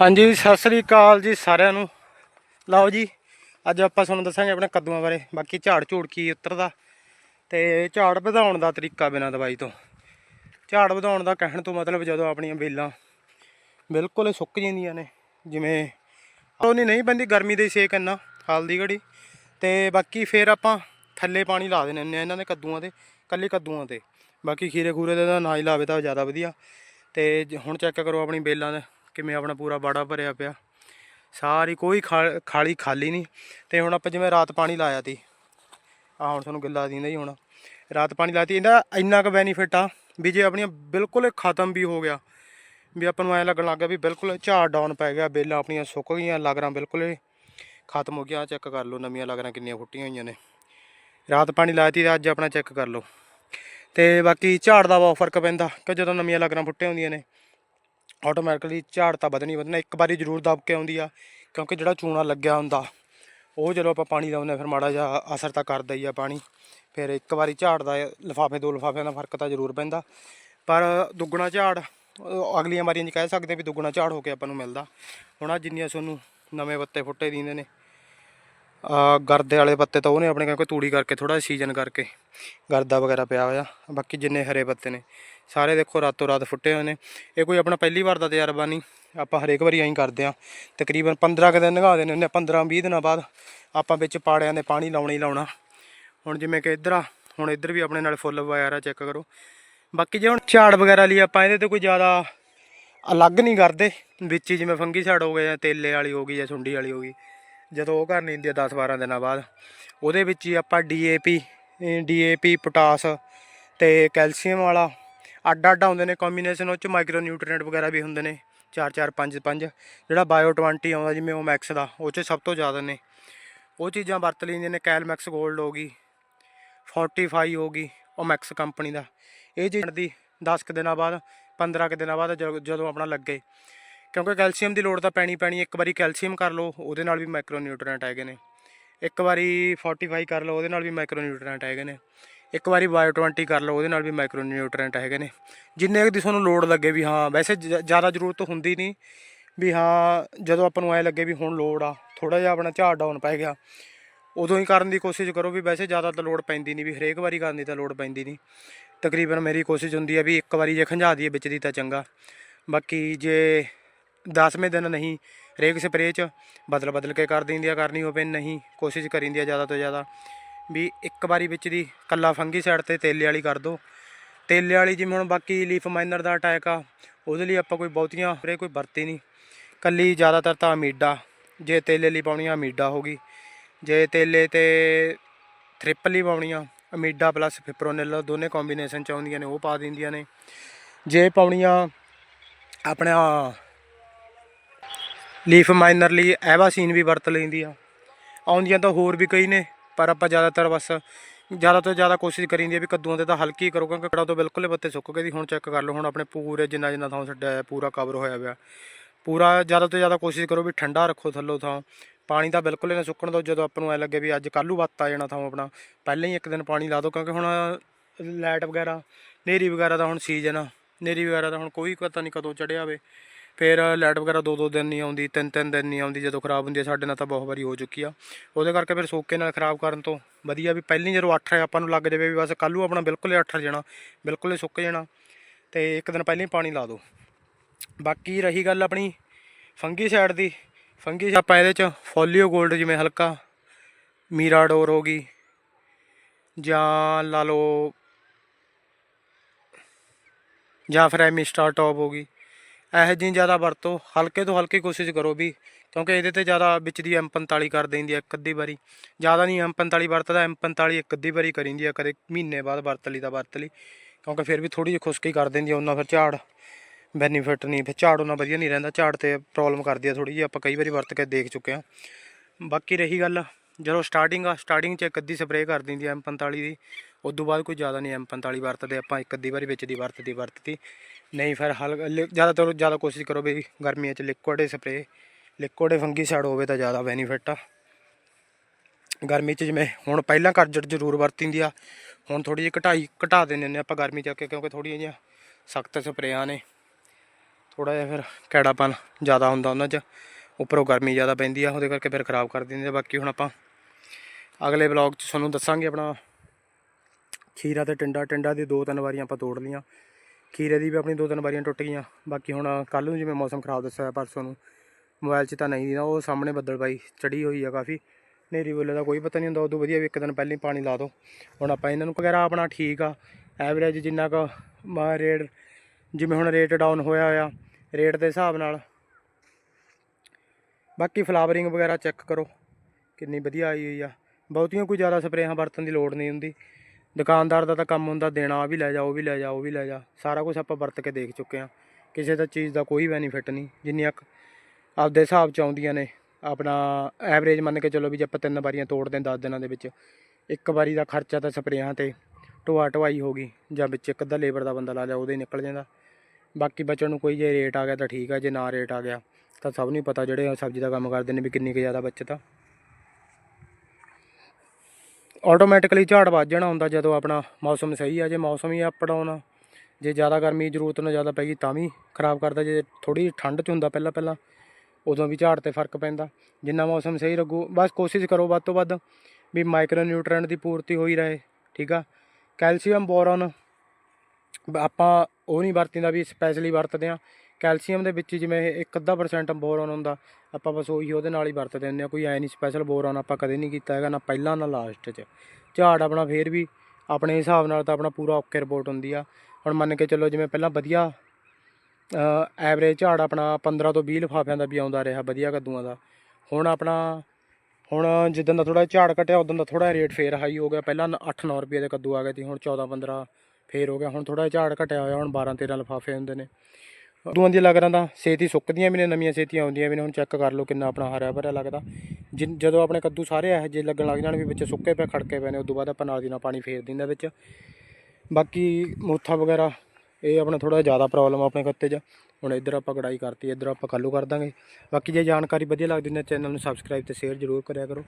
ਹਾਂਜੀ, ਸਤਿ ਸ੍ਰੀ ਅਕਾਲ ਜੀ ਸਾਰਿਆਂ ਨੂੰ। ਲਓ ਜੀ, ਅੱਜ ਆਪਾਂ ਤੁਹਾਨੂੰ ਦੱਸਾਂਗੇ ਆਪਣੇ ਕੱਦੂਆਂ ਬਾਰੇ। ਬਾਕੀ ਝਾੜ ਝੂੜ ਕੀ ਉਤਰਦਾ ਤੇ ਝਾੜ ਵਧਾਉਣ ਦਾ ਤਰੀਕਾ ਬਿਨਾਂ ਦਵਾਈ ਤੋਂ। ਝਾੜ ਵਧਾਉਣ ਦਾ ਕਹਿਣ ਤੋਂ ਮਤਲਬ ਜਦੋਂ ਆਪਣੀਆਂ ਬੇਲਾਂ ਬਿਲਕੁਲ ਸੁੱਕ ਜਾਂਦੀਆਂ ਨੇ, ਜਿਵੇਂ ਉਹ ਨਹੀਂ ਨਹੀਂ ਗਰਮੀ ਦੇ ਸੇਕ ਇੰਨਾ ਹਾਲ ਦੀ ਘੜੀ। ਤੇ ਬਾਕੀ ਫਿਰ ਆਪਾਂ ਥੱਲੇ ਪਾਣੀ ਲਾ ਦੇਣੇ ਹੁੰਦੇ ਇਹਨਾਂ ਦੇ ਕੱਦੂਆਂ ਤੇ, ਕੱਲੀ ਕੱਦੂਆਂ ਤੇ। ਬਾਕੀ ਖੀਰੇ ਖੂਰੇ ਦਾ ਤਾਂ ਨਾ ਹੀ ਲਾਵੇ ਤਾਂ ਜ਼ਿਆਦਾ ਵਧੀਆ। ਤੇ ਹੁਣ ਚੈੱਕ ਕਰੋ ਆਪਣੀ ਬੇਲਾਂ ਦਾ। ਕਿਵੇਂ ਆਪਣਾ ਪੂਰਾ ਬਾੜਾ ਭਰਿਆ ਪਿਆ। ਸਾਰੀ ਕੋਈ ਖਾ- ਖਾਲੀ ਖਾਲੀ ਨਹੀਂ। ਤੇ ਹੁਣ ਆਪਾਂ ਜਿਵੇਂ ਰਾਤ ਪਾਣੀ ਲਾਇਆ ਤੀ। ਆ ਹੁਣ ਤੁਹਾਨੂੰ ਗਿੱਲਾ ਦਿੰਦਾ ਹੀ ਹੁਣ। ਰਾਤ ਪਾਣੀ ਲਾਤੀ ਇਹਦਾ ਇੰਨਾ ਕੁ ਬੈਨੀਫਿਟ ਆ ਵੀ ਜੇ ਆਪਣੀਆਂ ਬਿਲਕੁਲ ਖਤਮ ਵੀ ਹੋ ਗਿਆ, ਵੀ ਆਪਾਂ ਨੂੰ ਐ ਲੱਗਣ ਲੱਗ ਗਿਆ ਵੀ ਬਿਲਕੁਲ ਝਾੜ ਡਾਊਨ ਪੈ ਗਿਆ, ਬੇਲਾਂ ਆਪਣੀਆਂ ਸੁੱਕ ਗਈਆਂ, ਲਗਰਾਂ ਬਿਲਕੁਲ ਹੀ ਖਤਮ ਹੋ ਗਿਆ ਚੈੱਕ ਕਰ ਲਓ ਨਵੀਆਂ ਲਗਰਾਂ ਕਿੰਨੀਆਂ ਫੁੱਟੀਆਂ ਹੋਈਆਂ ਨੇ। ਰਾਤ ਪਾਣੀ ਲਾਤੀ ਤਾਂ ਅੱਜ ਆਪਣਾ ਚੈੱਕ ਕਰ ਲਓ। ਤੇ ਬਾਕੀ ਝਾੜ ਦਾ ਬਹੁਤ ਫ਼ਰਕ ਪੈਂਦਾ ਕਿ ਜਦੋਂ ਨਵੀਆਂ ਲਗਰਾਂ ਫੁੱਟੀਆਂ ਹੁੰਦੀਆਂ ਨੇ। ਆਟੋਮੈਟਿਕਲੀ ਝਾੜ ਤਾਂ ਵਧਣੀ ਵਧਣਾ, ਇੱਕ ਵਾਰੀ ਜ਼ਰੂਰ ਦਬ ਕੇ ਆਉਂਦੀ ਆ, ਕਿਉਂਕਿ ਜਿਹੜਾ ਚੂਨਾ ਲੱਗਿਆ ਹੁੰਦਾ, ਉਹ ਜਦੋਂ ਆਪਾਂ ਪਾਣੀ ਲਾਉਂਦੇ ਹਾਂ, ਫਿਰ ਮਾੜਾ ਜਿਹਾ ਅਸਰ ਤਾਂ ਕਰਦਾ ਹੀ ਆ ਪਾਣੀ, ਫਿਰ ਇੱਕ ਵਾਰੀ ਝਾੜ ਦਾ ਲਿਫਾਫੇ, ਦੋ ਲਿਫਾਫਿਆਂ ਦਾ ਫ਼ਰਕ ਤਾਂ ਜ਼ਰੂਰ ਪੈਂਦਾ। ਪਰ ਦੁੱਗਣਾ ਝਾੜ ਅਗਲੀਆਂ ਵਾਰੀਆਂ 'ਚ ਕਹਿ ਸਕਦੇ ਵੀ ਦੁੱਗਣਾ ਝਾੜ ਹੋ ਕੇ ਆਪਾਂ ਨੂੰ ਮਿਲਦਾ। ਹੁਣ ਆ ਜਿੰਨੀਆਂ ਤੁਹਾਨੂੰ ਨਵੇਂ ਪੱਤੇ ਫੁੱਟੇ ਦਿੰਦੇ ਨੇ ਗਰਦੇ ਵਾਲੇ ਪੱਤੇ ਤਾਂ ਉਹਨੇ ਆਪਣੇ ਕਿਉਂਕਿ ਤੂੜੀ ਕਰਕੇ ਥੋੜਾ ਸੀਜ਼ਨ ਕਰਕੇ ਗਰਦਾ ਵਗੈਰਾ ਪਿਆ ਹੋਇਆ। ਬਾਕੀ ਜਿੰਨੇ ਹਰੇ ਪੱਤੇ ਨੇ, ਸਾਰੇ ਦੇਖੋ ਰਾਤੋਂ ਰਾਤ ਫੁੱਟੇ ਹੋਏ ਨੇ। ਇਹ ਕੋਈ ਆਪਣਾ ਪਹਿਲੀ ਵਾਰ ਦਾ ਤਜਰਬਾ ਨਹੀਂ, ਆਪਾਂ ਹਰੇਕ ਵਾਰੀ ਐਂ ਕਰਦੇ ਆ ਤਕਰੀਬਨ 15 ਕੁ ਦਿਨ ਲੰਘਾ ਦੇਣੇ ਨੇ 15 20 ਦਿਨਾਂ ਬਾਅਦ ਆਪਾਂ ਵਿੱਚ ਪਾੜਿਆਂ ਦੇ ਪਾਣੀ ਲਾਉਣਾ ਹੀ ਲਾਉਣਾ। ਹੁਣ ਜਿਵੇਂ ਕਿ ਇੱਧਰ ਆ, ਹੁਣ ਇੱਧਰ ਵੀ ਆਪਣੇ ਨਾਲ ਫੁੱਲ ਵਗੈਰਾ ਚੈੱਕ ਕਰੋ। ਬਾਕੀ ਜੇ ਹੁਣ ਝਾੜ ਵਗੈਰਾ ਲਈ ਆਪਾਂ, ਇਹਦੇ ਤੇ ਕੋਈ ਜ਼ਿਆਦਾ ਅਲੱਗ ਨਹੀਂ ਕਰਦੇ। ਵਿੱਚ ਹੀ ਜਿਵੇਂ ਫੰਗੀ ਸਾਈਡ ਹੋ ਗਏ ਜਾਂ ਤੇਲੇ ਵਾਲੀ ਹੋ ਗਈ ਜਾਂ ਸੁੰਡੀ ਵਾਲੀ ਹੋ ਗਈ। ਜਦੋਂ ਉਹ ਕਰਨੀ ਹੁੰਦੀ ਆ 10 12 ਦਿਨਾਂ ਬਾਅਦ। ਉਹਦੇ ਵਿੱਚ ਹੀ ਆਪਾਂ ਡੀਏਪੀ ਡੀਏਪੀ ਪੋਟਾਸ ਤੇ ਕੈਲਸ਼ੀਅਮ ਵਾਲਾ ਅੱਡ ਅੱਡ ਆਉਂਦੇ ਨੇ। ਕੰਬੀਨੇਸ਼ਨ ਉਹ ਚ ਮਾਈਕਰੋ ਨਿਊਟ੍ਰੀਐਂਟ ਵਗੈਰਾ ਵੀ ਹੁੰਦੇ ਨੇ 4 4 5 5 ਜਿਹੜਾ ਬਾਇਓ 20 ਆਉਂਦਾ ਜਿਵੇਂ ਉਹ ਮੈਕਸ ਦਾ, ਉਹ ਚ ਸਭ ਤੋਂ ਜ਼ਿਆਦਾ ਨੇ। ਉਹ ਚੀਜ਼ਾਂ ਵਰਤ ਲਈਆਂ ਨੇ ਕੈਲਮੈਕਸ 골ਡ ਹੋ ਗਈ 45 ਹੋ ਗਈ ਉਹ ਮੈਕਸ ਕੰਪਨੀ ਦਾ। ਇਹ ਚੀਜ਼ ਦੀ 10 ਕੁ ਦਿਨਾਂ ਬਾਅਦ 15 ਕੁ ਦਿਨਾਂ ਬਾਅਦ ਜਦੋਂ- ਜਦੋਂ ਆਪਣਾ ਲੱਗੇ। ਕਿਉਂਕਿ ਕੈਲਸ਼ੀਅਮ ਦੀ ਲੋੜ ਤਾਂ ਪੈਣੀ ਪੈਣੀ, ਇੱਕ ਵਾਰੀ ਕੈਲਸ਼ੀਅਮ ਕਰ ਲਓ, ਉਹਦੇ ਨਾਲ ਵੀ ਮਾਈਕਰੋ ਨਿਊਟ੍ਰੀਐਂਟ ਹੈਗੇ ਨੇ। ਇੱਕ ਵਾਰੀ 45 ਕਰ ਲਓ, ਉਹਦੇ ਨਾਲ ਵੀ ਮਾਈਕਰੋ ਨਿਊਟ੍ਰੀਐਂਟ ਹੈਗੇ ਨੇ। ਇੱਕ ਵਾਰੀ ਬਾਇਓ 20 ਕਰ ਲਓ, ਉਹਦੇ ਨਾਲ ਵੀ ਮਾਈਕਰੋ ਨਿਊਟ੍ਰੀਐਂਟ ਹੈਗੇ ਨੇ। ਜਿੰਨੇ ਕੁ ਦੀ ਤੁਹਾਨੂੰ ਲੋੜ ਲੱਗੇ ਵੀ ਹਾਂ, ਵੈਸੇ ਜ- ਜ਼ਿਆਦਾ ਜ਼ਰੂਰਤ ਹੁੰਦੀ ਨਹੀਂ ਵੀ ਹਾਂ, ਜਦੋਂ ਆਪਾਂ ਨੂੰ ਐ ਲੱਗੇ ਵੀ ਹੁਣ ਲੋੜ ਆ ਥੋੜਾ ਜਿਹਾ ਆਪਣਾ ਝਾੜ ਡਾਊਨ ਪੈ ਗਿਆ। ਉਦੋਂ ਹੀ ਕਰਨ ਦੀ ਕੋਸ਼ਿਸ਼ ਕਰੋ ਵੀ ਵੈਸੇ ਜ਼ਿਆਦਾ ਤਾਂ ਲੋੜ ਪੈਂਦੀ ਨਹੀਂ, ਵੀ ਹਰੇਕ ਵਾਰੀ ਕਰਨ ਦੀ ਤਾਂ ਲੋੜ ਪੈਂਦੀ ਨਹੀਂ। ਤਕਰੀਬਨ ਮੇਰੀ ਕੋਸ਼ਿਸ਼ ਹੁੰਦੀ ਹੈ ਵੀ ਇੱਕ ਵਾਰੀ ਜੇ ਖੰਝਾ ਦਈਏ ਵਿੱਚ ਦੀ ਤਾਂ ਚੰਗਾ। ਬਾਕੀ ਜੇ 10ਵੇਂ ਦਿਨ ਨਹੀਂ, ਹਰੇਕ ਸਪਰੇਅ 'ਚ ਬਦਲ ਬਦਲ ਕੇ ਕਰ ਦਿੰਦੀ ਆ, ਕਰਨੀ ਹੋਵੇ ਨਹੀਂ, ਕੋਸ਼ਿਸ਼ ਕਰੀਂਦੀ ਆ ਜ਼ਿਆਦਾ ਤੋਂ ਜ਼ਿਆਦਾ। ਵੀ ਇੱਕ ਵਾਰੀ ਵਿੱਚ ਦੀ ਕੱਲਾ ਫੰਗੀ ਸਾਈਡ ਤੇ ਤੇਲੇ ਵਾਲੀ ਕਰ ਦੋ। ਤੇਲੇ ਵਾਲੀ ਜਿਵੇਂ ਹੁਣ ਬਾਕੀ ਲੀਫ ਮਾਈਨਰ ਦਾ ਅਟੈਕ ਆ, ਉਹਦੇ ਲਈ ਆਪਾਂ ਕੋਈ ਬਹੁਤੀਆਂ ਸਪਰੇਅ ਕੋਈ ਵਰਤੀ ਨਹੀਂ। ਕੱਲੀ ਜ਼ਿਆਦਾਤਰ ਤਾਂ ਅਮੀਡਾ, ਜੇ ਤੇਲੇ ਲਈ ਪਾਉਣੀ ਆ ਅਮੀਡਾ ਹੋ ਗਈ। ਜੇ ਤੇਲੇ ਤੇ ਥ੍ਰਿਪਲ ਹੀ ਪਾਉਣੀ ਆ, ਅਮੀਡਾ ਪਲੱਸ ਫਿਪਰੋਨਿਲ ਦੋਨੇ ਕੰਬੀਨੇਸ਼ਨ ਚ ਆਉਂਦੀਆਂ ਨੇ, ਉਹ ਪਾ ਦਿੰਦੀਆਂ ਨੇ। ਜੇ ਪਾਉਣੀਆਂ ਆਪਣਾ ਲੀਫ ਮਾਈਨਰ ਲਈ ਐਵਾਸੀਨ ਵੀ ਵਰਤ ਲੈਂਦੀ ਆ। ਆਉਂਦੀਆਂ ਤਾਂ ਹੋਰ ਵੀ ਕਈ ਨੇ, ਪਰ ਆਪਾਂ ਜ਼ਿਆਦਾਤਰ ਬਸ ਜ਼ਿਆਦਾ ਤੋਂ ਜ਼ਿਆਦਾ ਕੋਸ਼ਿਸ਼ ਕਰੀਂਦੀ ਆ ਵੀ ਕੱਦੂਆਂ ਤੇ ਤਾਂ ਹਲਕੀ ਕਰੋ, ਕਿਉਂਕਿ ਕੜਾ ਤੋਂ ਬਿਲਕੁਲ ਹੀ ਪੱਤੇ ਸੁੱਕ ਗਏ ਦੀ। ਹੁਣ ਚੈੱਕ ਕਰ ਲਓ, ਹੁਣ ਆਪਣੇ ਪੂਰੇ ਜਿੰਨਾ ਜਿੰਨਾ ਥਾਂ ਛੱਡਿਆ ਹੋਇਆ, ਪੂਰਾ ਕਵਰ ਹੋਇਆ ਪਿਆ। ਪੂਰਾ ਜ਼ਿਆਦਾ ਤੋਂ ਜ਼ਿਆਦਾ ਕੋਸ਼ਿਸ਼ ਕਰੋ ਵੀ ਠੰਡਾ ਰੱਖੋ ਥੱਲੋਂ ਥਾਂ। ਪਾਣੀ ਤਾਂ ਬਿਲਕੁਲ ਹੀ ਨਾ ਸੁੱਕਣ ਦਿਓ, ਜਦੋਂ ਆਪਾਂ ਨੂੰ ਐ ਲੱਗੇ ਵੀ ਅੱਜ ਕੱਲ੍ਹ ਵੱਤ ਆ ਜਾਣਾ ਥਾਂ ਆਪਣਾ। ਪਹਿਲਾਂ ਹੀ ਇੱਕ ਦਿਨ ਪਾਣੀ ਲਾ ਦਿਓ, ਕਿਉਂਕਿ ਹੁਣ ਲਾਈਟ ਵਗੈਰਾ ਨੇਰੀ ਵਗੈਰਾ ਦਾ ਹੁਣ ਸੀਜ਼ਨ ਆ। ਨੇਰੀ ਵਗੈਰਾ ਦਾ ਹੁਣ ਕੋਈ ਪਤਾ ਨਹੀਂ ਕਦੋਂ ਚੜਿਆ ਹੋਵੇ ਫਿਰ ਲਾਈਟ ਵਗੈਰਾ ਦੋ ਦੋ ਦਿਨ ਨਹੀਂ ਆਉਂਦੀ ਤਿੰਨ ਤਿੰਨ ਦਿਨ ਨਹੀਂ ਆਉਂਦੀ, ਜਦੋਂ ਖਰਾਬ ਹੁੰਦੀ ਹੈ, ਸਾਡੇ ਨਾਲ ਤਾਂ ਬਹੁਤ ਵਾਰੀ ਹੋ ਚੁੱਕੀ ਆ। ਉਹਦੇ ਕਰਕੇ ਫਿਰ ਸੋਕੇ ਨਾਲ ਖਰਾਬ ਕਰਨ ਤੋਂ ਵਧੀਆ ਵੀ ਪਹਿਲਾਂ ਹੀ ਜਦੋਂ ਅੱਠ ਆਪਾਂ ਨੂੰ ਲੱਗ ਜਾਵੇ ਵੀ ਬਸ ਕੱਲ੍ਹ ਨੂੰ ਆਪਣਾ ਬਿਲਕੁਲ ਹੀ ਅੱਠ ਜਾਣਾ, ਬਿਲਕੁਲ ਹੀ ਸੁੱਕ ਜਾਣਾ, ਤੇ ਇੱਕ ਦਿਨ ਪਹਿਲਾਂ ਹੀ ਪਾਣੀ ਲਾ ਦਿਓ। ਬਾਕੀ ਰਹੀ ਗੱਲ ਆਪਣੀ ਫੰਗੀ ਸਾਈਡ ਦੀ, ਫੰਗੀ ਆਪਾਂ ਇਹਦੇ ਚ ਫੋਲੀਓ 골ਡ ਜਿਵੇਂ ਹਲਕਾ ਮੀਰਾਡੋਰ ਹੋ ਗਈ, ਜਾਂ ਲਾ ਲਓ ਜਾਂ ਫਿਰ ਐਮਿਸਟਾਰ ਟੌਪ ਹੋ ਗਈ। ਇਹੋ ਜਿਹੀ ਜ਼ਿਆਦਾ ਵਰਤੋ ਹਲਕੇ ਤੋਂ ਹਲਕੀ ਕੋਸ਼ਿਸ਼ ਕਰੋ ਵੀ, ਕਿਉਂਕਿ ਇਹਦੇ ਤੇ ਜ਼ਿਆਦਾ ਵਿੱਚ ਦੀ M45 ਕਰ ਦਿੰਦੀ ਆ ਇੱਕ ਅੱਧੀ ਵਾਰੀ। ਜ਼ਿਆਦਾ ਨਹੀਂ M45 ਵਰਤਦਾ M45 ਇੱਕ ਅੱਧੀ ਵਾਰੀ ਕਰੀਂਦੀ ਆ, ਕਦੇ ਮਹੀਨੇ ਬਾਅਦ ਵਰਤ ਲਈ ਤਾਂ ਵਰਤ ਲਈ, ਕਿਉਂਕਿ ਫਿਰ ਵੀ ਥੋੜੀ ਜਿਹੀ ਖੁਸ਼ਕੀ ਕਰ ਦਿੰਦੀ ਆ ਉਹਨਾਂ, ਫਿਰ ਝਾੜ ਬੈਨੀਫਿਟ ਨਹੀਂ, ਫਿਰ ਝਾੜ ਉਹਨਾਂ ਵਧੀਆ ਨਹੀਂ ਰਹਿੰਦਾ, ਝਾੜ ਤੇ ਪ੍ਰੋਬਲਮ ਕਰਦੀ ਆ ਥੋੜੀ ਜਿਹੀ, ਆਪਾਂ ਕਈ ਵਾਰੀ ਵਰਤ ਕੇ ਦੇਖ ਚੁੱਕੇ ਆ। ਬਾਕੀ ਰਹੀ ਗੱਲ, ਜਦੋਂ ਸਟਾਰਟਿੰਗ ਆ ਸਟਾਰਟਿੰਗ 'ਚ ਇੱਕ ਅੱਧੀ ਸਪਰੇਅ ਕਰ ਦਿੰਦੀ ਆ M45 ਦੀ ਉਸ ਤੋਂ ਬਾਅਦ ਕੋਈ ਜ਼ਿਆਦਾ ਨਹੀਂ M45 ਵਰਤਦੇ, ਆਪਾਂ ਇੱਕ ਅੱਧੀ ਵਾਰੀ ਵਿੱਚ ਦੀ ਵਰਤਦੀ ਵਰਤਦੀ। ਨਹੀਂ ਫਿਰ ਹਲ ਜ਼ਿਆਦਾ ਤੋਂ ਜ਼ਿਆਦਾ ਕੋਸ਼ਿਸ਼ ਕਰੋ ਵੀ ਗਰਮੀਆਂ 'ਚ ਲਿਕੁਇਡ ਸਪਰੇਅ ਲਿਕੁਇਡ ਫੰਗੀਸਾਈਡ ਹੋਵੇ ਤਾਂ ਜ਼ਿਆਦਾ ਬੈਨੀਫਿਟ ਆ। ਗਰਮੀ 'ਚ ਜਿਵੇਂ ਹੁਣ ਪਹਿਲਾਂ ਕਰਜੜ ਜ਼ਰੂਰ ਵਰਤਿੰਦੀ ਆ, ਹੁਣ ਥੋੜੀ ਜਿਹੀ ਘਟਾਈ, ਘਟਾ ਦਿੰਦੇ ਨੇ ਆਪਾਂ ਗਰਮੀ 'ਚ ਕਿ- ਕਿਉਂਕਿ ਥੋੜੀਆਂ ਜਿਹੀਆਂ ਸਖਤ ਸਪਰੇਆਂ ਨੇ। ਥੋੜਾ ਜਿਹਾ ਫਿਰ ਕੈੜਾਪਨ ਜ਼ਿਆਦਾ ਹੁੰਦਾ ਉਹਨਾਂ 'ਚ, ਉੱਪਰੋਂ ਗਰਮੀ ਜ਼ਿਆਦਾ ਪੈਂਦੀ ਆ, ਉਹਦੇ ਕਰਕੇ ਫਿਰ ਖਰਾਬ ਕਰ ਦਿੰਦੇ ਬਾਕੀ ਹੁਣ ਆਪਾਂ ਅਗਲੇ ਵਲੌਗ 'ਚ ਤੁਹਾਨੂੰ ਦੱਸਾਂਗੇ ਆਪਣਾ ਖੀਰਾ ਤੇ ਟਿੰਡਾ ਟਿੰਡਾ ਦੀ ਦੋ ਤਿੰਨ ਵਾਰੀ ਆਪਾਂ ਤੋੜ ਲੀਆਂ ਖੀਰੇ ਦੀ ਵੀ ਆਪਣੀ ਦੋ ਤਿੰਨ ਵਾਰੀਆਂ ਟੁੱਟ ਗਈਆਂ। ਬਾਕੀ ਹੁਣ ਕੱਲ ਨੂੰ ਜਿਵੇਂ ਮੌਸਮ ਖਰਾਬ ਦੱਸਿਆ ਹੋਇਆ ਪਰਸੋਂ ਨੂੰ, ਮੋਬਾਈਲ 'ਚ ਤਾਂ ਨਹੀਂ ਨਾ ਉਹ ਸਾਹਮਣੇ ਬੱਦਲ ਬਾਈ ਚੜੀ ਹੋਈ ਆ ਕਾਫੀ। ਨੇਰੀ ਬੋਲੇ ਦਾ ਕੋਈ ਪਤਾ ਨਹੀਂ ਹੁੰਦਾ, ਉਦੋਂ ਵਧੀਆ ਵੀ ਇੱਕ ਦਿਨ ਪਹਿਲਾਂ ਹੀ ਪਾਣੀ ਲਾ ਦਿਓ ਹੁਣ ਆਪਾਂ ਇਹਨਾਂ ਨੂੰ ਵਗੈਰਾ ਆਪਣਾ ਠੀਕ ਆ। ਐਵਰੇਜ ਜਿੰਨਾ ਕੁ ਮਾ, ਰੇਟ, ਜਿਵੇਂ ਹੁਣ ਰੇਟ ਡਾਊਨ ਹੋਇਆ ਹੋਇਆ, ਰੇਟ ਦੇ ਹਿਸਾਬ ਨਾਲ। ਬਾਕੀ ਫਲਾਵਰਿੰਗ ਵਗੈਰਾ ਚੈੱਕ ਕਰੋ, ਕਿੰਨੀ ਵਧੀਆ ਆਈ ਹੋਈ ਆ। ਬਹੁਤੀਆਂ ਕੋਈ ਜ਼ਿਆਦਾ ਸਪਰੇਹਾਂ ਵਰਤਣ ਦੀ ਲੋੜ ਨਹੀਂ ਹੁੰਦੀ। ਦੁਕਾਨਦਾਰ ਦਾ ਤਾਂ ਕੰਮ ਹੁੰਦਾ ਦੇਣਾ ਆ ਵੀ ਲੈ ਜਾ, ਉਹ ਵੀ ਲੈ ਜਾ, ਉਹ ਵੀ ਲੈ ਜਾ। ਸਾਰਾ ਕੁਝ ਆਪਾਂ ਵਰਤ ਕੇ ਦੇਖ ਚੁੱਕੇ ਆ ਕਿਸੇ ਦਾ ਚੀਜ਼ ਦਾ ਕੋਈ ਬੈਨੀਫਿਟ ਨਹੀਂ। ਜਿੰਨੀਆਂ ਆਪਦੇ ਹਿਸਾਬ ਚ ਆਉਂਦੀਆਂ ਨੇ, ਆਪਣਾ ਐਵਰੇਜ ਮੰਨ ਕੇ ਚੱਲੋ ਵੀ ਜੇ ਆਪਾਂ ਤਿੰਨ ਵਾਰੀਆਂ ਤੋੜਦੇ 10 ਦਿਨਾਂ ਦੇ ਵਿੱਚ, ਇੱਕ ਵਾਰੀ ਦਾ ਖਰਚਾ ਤਾਂ ਸਪਰੇਹਾਂ ਤੇ ਢੋਆ ਢਵਾਈ ਹੋ ਗਈ, ਜਾਂ ਵਿੱਚ ਇੱਕ ਅੱਧਾ ਲੇਬਰ ਦਾ ਬੰਦਾ ਲਾ ਲਿਆ, ਉਹਦੇ ਨਿਕਲ ਜਾਂਦਾ। ਬਾਕੀ ਬਚਣ ਨੂੰ ਕੋਈ ਜੇ ਰੇਟ ਆ ਗਿਆ ਤਾਂ ਠੀਕ ਆ, ਜੇ ਨਾ ਰੇਟ ਆ ਗਿਆ ਤਾਂ ਸਭ ਨੂੰ ਪਤਾ ਜਿਹੜੇ ਸਬਜ਼ੀ ਦਾ ਕੰਮ ਕਰਦੇ ਨੇ ਵੀ ਕਿੰਨੀ ਕੁ ਜ਼ਿਆਦਾ ਬਚਤ ਆ। ਆਟੋਮੈਟਿਕਲੀ ਝਾੜ ਵੱਧ ਜਾਣਾ ਹੁੰਦਾ ਜਦੋਂ ਆਪਣਾ ਮੌਸਮ ਸਹੀ ਆ, ਜੇ ਮੌਸਮ ਹੀ ਅਪ ਡਾਊਨ ਆ, ਜੇ ਜ਼ਿਆਦਾ ਗਰਮੀ ਜ਼ਰੂਰਤ ਨਾ ਜ਼ਿਆਦਾ ਪੈ ਗਈ ਤਾਂ ਵੀ ਖਰਾਬ ਕਰਦਾ, ਜੇ ਥੋੜੀ ਠੰਡ ਚ ਹੁੰਦਾ ਪਹਿਲਾਂ ਪਹਿਲਾਂ, ਉਦੋਂ ਵੀ ਝਾੜ ਤੇ ਫ਼ਰਕ ਪੈਂਦਾ। ਜਿੰਨਾ ਮੌਸਮ ਸਹੀ ਲੱਗੂ, ਬਸ ਕੋਸ਼ਿਸ਼ ਕਰੋ ਵੱਧ ਤੋਂ ਵੱਧ ਵੀ ਮਾਈਕਰੋ ਨਿਊਟ੍ਰੀਐਂਟ ਦੀ ਪੂਰਤੀ ਹੋਈ ਰਹੇ, ਠੀਕ ਆ? ਕੈਲਸ਼ੀਅਮ, ਬੋਰਨ, ਆਪਾਂ ਉਹ ਨਹੀਂ ਵਰਤੀਦਾ ਵੀ ਸਪੈਸ਼ਲੀ ਵਰਤਦੇ ਆ। ਕੈਲਸ਼ੀਅਮ ਦੇ ਵਿੱਚ ਜਿਵੇਂ ਇਹ ਇੱਕ ਅੱਧਾ ਪਰਸੈਂਟ ਬੋਰਨ ਹੁੰਦਾ, ਆਪਾਂ ਬਸ ਉਹੀ ਉਹਦੇ ਨਾਲ ਹੀ ਵਰਤਦੇ ਹੁੰਦੇ ਆ ਕੋਈ ਐ ਨਹੀਂ ਸਪੈਸ਼ਲ ਬੋਰਨ ਆਪਾਂ ਕਦੇ ਨਹੀਂ ਕੀਤਾ ਹੈਗਾ, ਨਾ ਪਹਿਲਾਂ, ਨਾ ਲਾਸਟ 'ਚ। ਝਾੜ ਆਪਣਾ ਫੇਰ ਵੀ ਆਪਣੇ ਹਿਸਾਬ ਨਾਲ ਤਾਂ ਆਪਣਾ ਪੂਰਾ ਓਕੇ ਰਿਪੋਰਟ ਹੁੰਦੀ ਆ। ਹੁਣ ਮੰਨ ਕੇ ਚੱਲੋ ਜਿਵੇਂ ਪਹਿਲਾਂ ਵਧੀਆ ਐਵਰੇਜ ਝਾੜ ਆਪਣਾ 15 ਤੋਂ 20 ਲਿਫਾਫਿਆਂ ਦਾ ਵੀ ਆਉਂਦਾ ਰਿਹਾ, ਵਧੀਆ ਕੱਦੂਆਂ ਦਾ। ਹੁਣ ਆਪਣਾ, ਹੁਣ ਜਿੱਦਾਂ ਦਾ ਥੋੜਾ ਝਾੜ ਘਟਿਆ ਉਦੋਂ ਦਾ ਥੋੜਾ ਰੇਟ ਫੇਰ ਹਾਈ ਹੋ ਗਿਆ, ਪਹਿਲਾਂ 8-9 ਰੁਪਏ ਦੇ ਕੱਦੂ ਆ ਗਏ ਸੀ, ਹੁਣ 14-15 ਫੇਰ ਹੋ ਗਿਆ, ਹੁਣ ਥੋੜਾ ਝਾੜ ਘਟਿਆ ਹੋਇਆ, ਹੁਣ 12-13 ਲਿਫਾਫੇ ਹੁੰਦੇ ਨੇ। ਕੱਦੂਆਂ ਦੀਆਂ ਲੱਗ ਤਾਂ ਛੇਤੀ ਸੁੱਕਦੀਆਂ ਵੀ ਨੇ, ਨਵੀਆਂ ਛੇਤੀਆਂ ਆਉਂਦੀਆਂ ਵੀ ਨੇ, ਹੁਣ ਚੈੱਕ ਕਰ ਲਓ ਕਿੰਨਾ ਆਪਣਾ ਹਰਿਆ ਭਰਿਆ ਲੱਗਦਾ। ਜਿਨ- ਜਦੋਂ ਆਪਣੇ ਕੱਦੂ ਸਾਰੇ ਇਹੋ ਜਿਹੇ ਲੱਗਣ ਲੱਗ ਜਾਣ ਵੀ ਵਿੱਚ ਸੁੱਕੇ ਪਏ, ਖੜਕੇ ਪਏ ਨੇ, ਉਦੋਂ ਬਾਅਦ ਆਪਾਂ ਨਾਲ ਦੀ ਨਾਲ ਪਾਣੀ ਫੇਰ ਦਿੰਦਾ ਵਿੱਚ। ਬਾਕੀ ਮੋਥਾ ਵਗੈਰਾ, ਇਹ ਆਪਣਾ ਥੋੜਾ ਜ਼ਿਆਦਾ ਪ੍ਰੋਬਲਮ ਆਪਣੇ ਖੱਤੇ 'ਚ। ਹੁਣ ਇੱਧਰ ਆਪਾਂ ਕਢਾਈ ਕਰਤੀ, ਇੱਧਰ ਆਪਾਂ ਕੱਲੂ ਕਰ ਦਾਂਗੇ। ਬਾਕੀ ਜੇ ਜਾਣਕਾਰੀ ਵਧੀਆ ਲੱਗਦੀ ਨੇ ਚੈਨਲ ਨੂੰ ਸਬਸਕ੍ਰਾਈਬ ਤੇ ਸ਼ੇਅਰ ਜ਼ਰੂਰ ਕਰਿਆ ਕਰੋ।